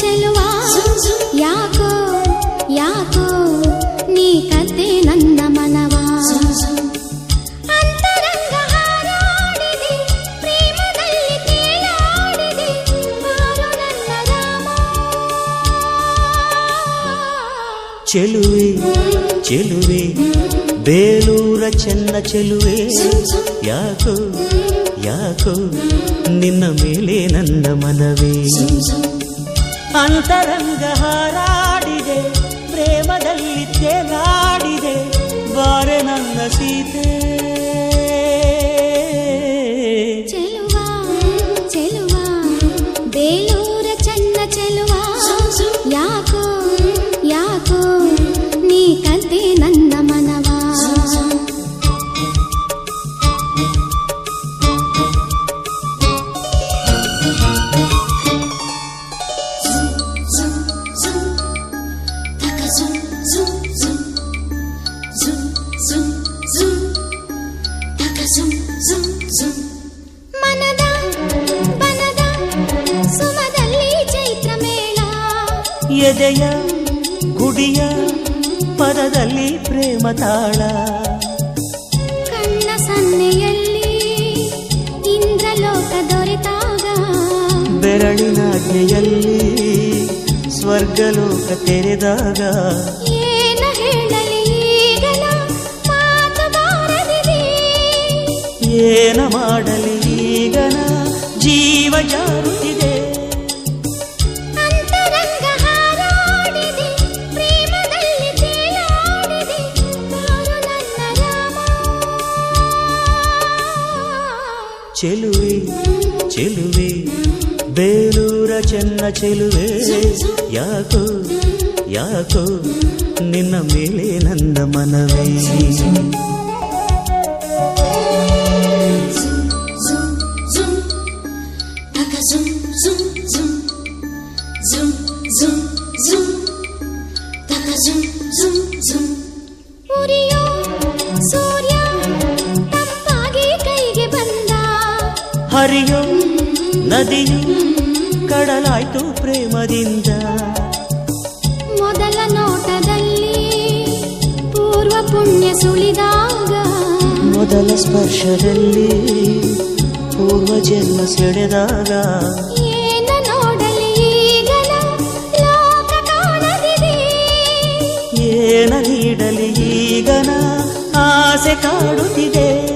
ಚೆಲುವಾ ಯಾಕೋ ಯಾಕೋ ನೀ ಕತೆ ನನ್ನ ಮನವಾ ಅಂತರಂಗ ಹಾರಾಡಿದೆ ಪ್ರೇಮದಲ್ಲಿ ತೇಲಾಡಿದೆ ಬಾರು ನನ್ನ ರಾಮ ಚೆಲುವೆ ಚೆಲುವೆ ಬೇಲೂರ ಚೆನ್ನ ಚೆಲುವೆ ಯಾಕೋ ಯಾಕೋ ನಿನ್ನ ಮೇಲೆ ನನ್ನ ಮನವೇ ಅಂತರಂಗ ಹಾರಾಡಿದೆ ಪ್ರೇಮದಲ್ಲಿ ತೇಲಾಡಿದೆ ಬಾರೆ ನನ್ನ ಸೀತೆ. ಎದೆಯ ಗುಡಿಯ ಪದದಲ್ಲಿ ಪ್ರೇಮ ತಾಳ. ಕಣ್ಣ ಸನ್ನೆಯಲ್ಲಿ ಇಂದ್ರಲೋಕ ದೊರೆತಾಗ. ಬೆರಳಿನಾಜ್ಞೆಯಲ್ಲಿ ಸ್ವರ್ಗಲೋಕ ತೆರೆದಾಗ. ಏನ ಹೇಳಲಿ ಏನ ಮಾಡಲಿ ಈಗನ ಜೀವ ಜಾರುತ್ತಿದೆ ಚೆಲುವೆ ಚೆಲುವೆ ಬೇಲೂರ ಚೆನ್ನ ಚೆಲುವೆ ಯಾಕೋ ಯಾಕೋ ನಿನ್ನ ಮೇಲೆ ನನ್ನ ಮನವೇ ಉರಿಯೋ ಹರಿಯೋ ನದಿಯು ಕಡಲಾಯ್ತು ಪ್ರೇಮದಿಂದ. ಮೊದಲ ನೋಟದಲ್ಲಿ ಪೂರ್ವ ಪುಣ್ಯ ಸುಳಿದಾಗ. ಮೊದಲ ಸ್ಪರ್ಶದಲ್ಲಿ ಪೂರ್ವ ಜನ್ಮ ಸೆಳೆದಾಗ. ಏನ ನೋಡಲಿ ಈಗನ ಆಸೆ ಕಾಡುತ್ತಿದೆ.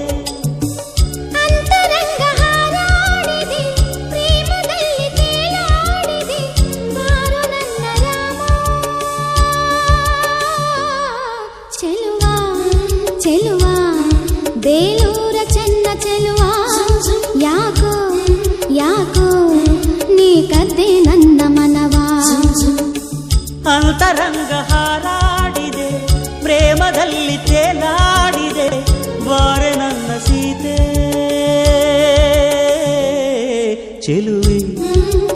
ಬೇಲೂರ ಚೆನ್ನ ಚೆಲುವಾ ಯಾಕೋ ಯಾಕೋ ನೀ ಕದ್ದೆ ನನ್ನ ಮನವಾ ಅಂತರಂಗ ಹಾರ